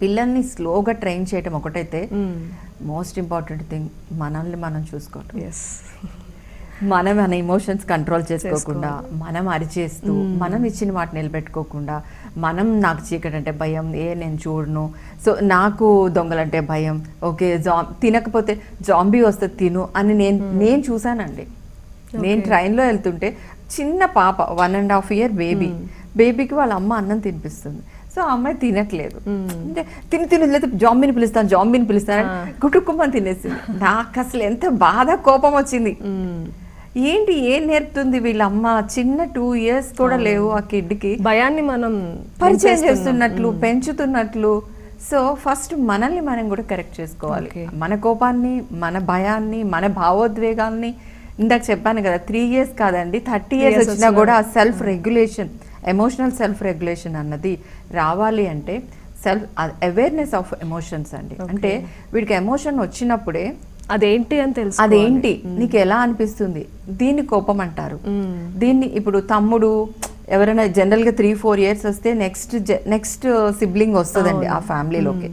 పిల్లల్ని స్లోగా ట్రైన్ చేయటం ఒకటైతే మోస్ట్ ఇంపార్టెంట్ థింగ్ మనల్ని మనం చూసుకోవటం. ఎస్ మనం మన ఎమోషన్స్ కంట్రోల్ చేసుకోకుండా మనం అరిచేస్తూ మనం ఇచ్చిన మాట నిలబెట్టుకోకుండా మనం నాకు చీకటి అంటే భయం ఏ నేను చూడను. సో నాకు దొంగలంటే భయం ఓకే జా తినకపోతే జాంబీ వస్తే తిను అని నేను నేను చూసానండి నేను ట్రైన్లో వెళ్తుంటే చిన్న పాప one and half year baby బేబీకి వాళ్ళ అమ్మ అన్నం తినిపిస్తుంది. సో ఆ అమ్మాయి తినట్లేదు. అంటే తిని తిని లేదా జాంబీని పిలుస్తాను జాంబీని పిలుస్తాను కుటుంబం తినేసింది. నాకు అసలు ఎంత బాధ కోపం వచ్చింది. ఏంటి ఏం నేర్పుతుంది వీళ్ళ అమ్మ? చిన్న టూ ఇయర్స్ కూడా లేవు ఆ కిడ్కి భయాన్ని మనం పరిచయం చేస్తున్నట్లు పెంచుతున్నట్లు. సో ఫస్ట్ మనల్ని మనం కూడా కరెక్ట్ చేసుకోవాలి. మన కోపాన్ని మన భయాన్ని మన భావోద్వేగాల్ని ఇందాక చెప్పాను కదా త్రీ ఇయర్స్ కాదండి థర్టీ ఇయర్స్ వచ్చినా. కూడా self regulation emotional self regulation అన్నది రావాలి అంటే సెల్ఫ్ అవేర్నెస్ ఆఫ్ ఎమోషన్స్ అండి. అంటే వీడికి ఎమోషన్ వచ్చినప్పుడే అదేంటి అని తెలుసు అదేంటి? నీకు ఎలా అనిపిస్తుంది? దీన్ని కోపం అంటారు. దీన్ని ఇప్పుడు తమ్ముడు ఎవరైనా జనరల్గా త్రీ ఫోర్ ఇయర్స్ వస్తే నెక్స్ట్ నెక్స్ట్ సిబ్లింగ్ వస్తుందండి ఆ ఫ్యామిలీలోకి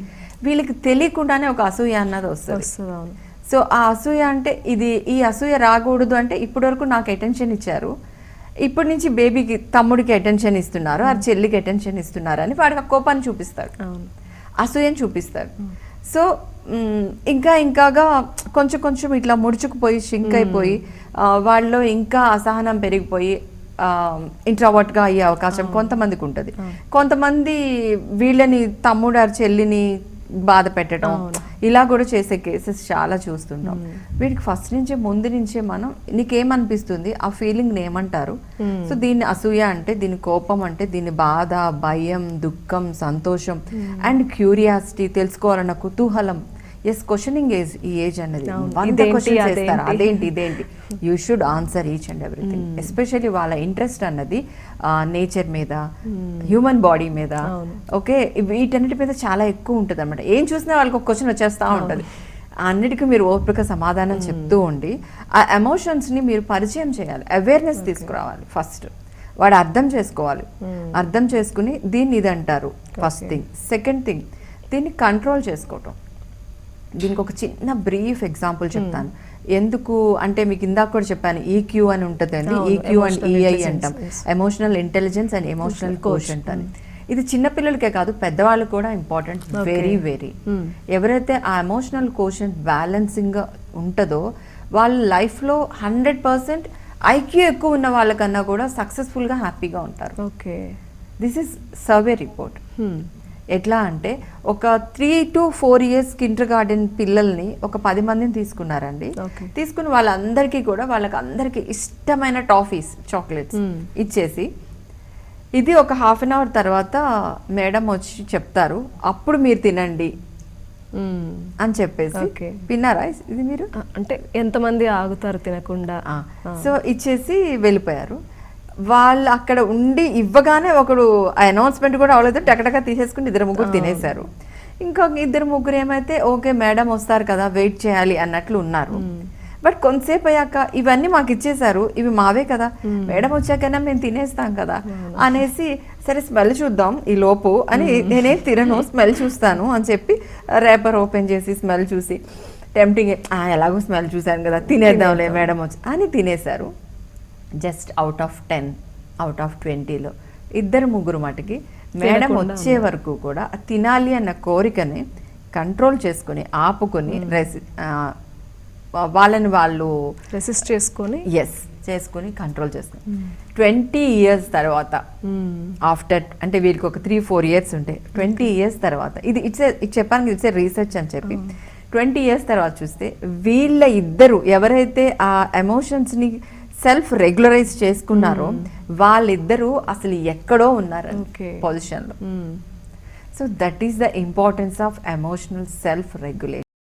వీళ్ళకి తెలియకుండానే ఒక అసూయ అన్నది వస్తుంది. సో ఆ అసూయ అంటే ఇది ఈ అసూయ రాకూడదు అంటే ఇప్పటి వరకు నాకు అటెన్షన్ ఇచ్చారు. ఇప్పటి నుంచి బేబీకి తమ్ముడికి అటెన్షన్ ఇస్తున్నారు ఆ చెల్లికి అటెన్షన్ ఇస్తున్నారు అని వాడికి ఆ కోపాన్ని చూపిస్తాడు అసూయని చూపిస్తారు. సో ఇంకా ఇంకాగా కొంచెం కొంచెం ఇట్లా ముడుచుకుపోయి షింక్ అయిపోయి ఆ, వాళ్ళలో ఇంకా అసహనం పెరిగిపోయి ఇంట్రావర్ట్గా అయ్యే అవకాశం కొంతమందికి ఉంటుంది. కొంతమంది వీళ్ళని తమ్ముడు ఆ చెల్లిని బాధ పెట్టడం. ఇలా కూడా చేసే కేసెస్ చాలా చూస్తుంటాం. వీడికి ఫస్ట్ నుంచే ముందు నుంచే మనం నీకేమనిపిస్తుంది? ఆ ఫీలింగ్ ఏమంటారు? సో దీన్ని అసూయ అంటే దీని కోపం అంటే దీని బాధ భయం దుఃఖం సంతోషం అండ్ క్యూరియాసిటీ తెలుసుకోవాలన్న కుతూహలం ఎస్ క్వశ్చనింగ్ ఏజ్ ఈ ఏజ్ అనేది. వంద క్వశ్చన్స్ చేస్తారు? అదేంటి? ఇదేంటి? You should answer each and everything especially వాళ్ళ ఇంట్రెస్ట్ అన్నది నేచర్ మీద హ్యూమన్ బాడీ మీద. ఓకే వీటన్నిటి మీద చాలా ఎక్కువ ఉంటుంది అనమాట ఏం చూసినా వాళ్ళకి ఒక క్వశ్చన్ వచ్చేస్తూ ఉంటుంది. అన్నిటికీ మీరు ఓపిక సమాధానం చెప్తూ ఉండి ఆ ఎమోషన్స్ని మీరు పరిచయం చేయాలి. అవేర్నెస్ తీసుకురావాలి ఫస్ట్ వాడు అర్థం చేసుకోవాలి. అర్థం చేసుకుని దీన్ని ఇది అంటారు. ఫస్ట్ థింగ్ సెకండ్ థింగ్ దీన్ని కంట్రోల్ చేసుకోవటం. దీనికి ఒక చిన్న బ్రీఫ్ ఎగ్జాంపుల్ చెప్తాను. ఎందుకు? అంటే మీకు ఇందాక కూడా చెప్పాను ఈక్యూ అని ఉంటుంది అండి. అవును, EQ and emotional EI intelligence, అంటాం. Emotional intelligence and emotional quotient అని. ఇది చిన్న పిల్లలకే కాదు పెద్దవాళ్ళకి కూడా ఇంపార్టెంట్. Very very Hmm. ఎవరైతే ఆ ఎమోషనల్ కోషంట్ బ్యాలెన్సింగ్ ఉంటుందో వాళ్ళ లైఫ్లో హండ్రెడ్ పర్సెంట్ ఐక్యూ ఎక్కువ ఉన్న వాళ్ళకన్నా కూడా సక్సెస్ఫుల్గా హ్యాపీగా ఉంటారు. Okay this is survey report ఎట్లా అంటే ఒక three to four years kindergarten పిల్లల్ని ఒక పది మందిని తీసుకున్నారండి. తీసుకుని వాళ్ళందరికీ కూడా వాళ్ళకి అందరికీ ఇష్టమైన టాఫీస్ చాక్లెట్స్ Hmm. ఇచ్చేసి ఇది ఒక హాఫ్ అన్ అవర్ తర్వాత మేడం వచ్చి చెప్తారు అప్పుడు మీరు తినండి అని చెప్పేసి. విన్నారా ఇది మీరు? అంటే ఎంతమంది ఆగుతారు తినకుండా? సో ఇచ్చేసి వెళ్ళిపోయారు. వాళ్ళు అక్కడ ఉండి ఇవ్వగానే ఒకడు అనౌన్స్మెంట్ కూడా అవ్వలేదు. టకటక తీసేసుకుని ఇద్దరు ముగ్గురు తినేశారు. ఇంకొక ఇద్దరు ముగ్గురు ఏమైతే ఓకే మేడం వస్తారు కదా వెయిట్ చేయాలి అన్నట్లు ఉన్నారు. బట్ కొంతసేపు అయ్యాక ఇవన్నీ మాకు ఇచ్చేశారు. ఇవి మావే కదా. మేడం వచ్చాకైనా మేము తినేస్తాం కదా అనేసి సరే స్మెల్ చూద్దాం ఈ లోపు అని నేనేం తినను స్మెల్ చూస్తాను అని చెప్పి రేపర్ ఓపెన్ చేసి స్మెల్ చూసి టెంప్టింగ్ ఎలాగో స్మెల్ చూశాను కదా తినేద్దాంలే మేడం వచ్చి అని తినేశారు. Just out of ten out of ట్వంటీలో. ఇద్దరు ముగ్గురు మటుకి మేడం వచ్చే వరకు కూడా తినాలి అన్న కోరికని కంట్రోల్ చేసుకుని ఆపుకొని రెసి వాళ్ళని వాళ్ళు రెసిస్ట్ చేసుకొని? ఎస్ చేసుకుని కంట్రోల్ చేసుకుని ట్వంటీ ఇయర్స్ తర్వాత ఆఫ్టర్ అంటే వీళ్ళకి ఒక త్రీ ఫోర్ ఇయర్స్ ఉంటాయి ట్వంటీ ఇయర్స్ తర్వాత ఇది ఇట్స్ ఇది చెప్పాను ఇట్స్ రీసెర్చ్ అని చెప్పి ట్వంటీ ఇయర్స్ తర్వాత చూస్తే వీళ్ళ ఇద్దరు ఎవరైతే ఆ ఎమోషన్స్ని సెల్ఫ్ రెగ్యులరైజ్ చేసుకున్నారో వాళ్ళిద్దరూ అసలు ఎక్కడో ఉన్నారు. పొజిషన్లో so that is the importance of emotional self regulation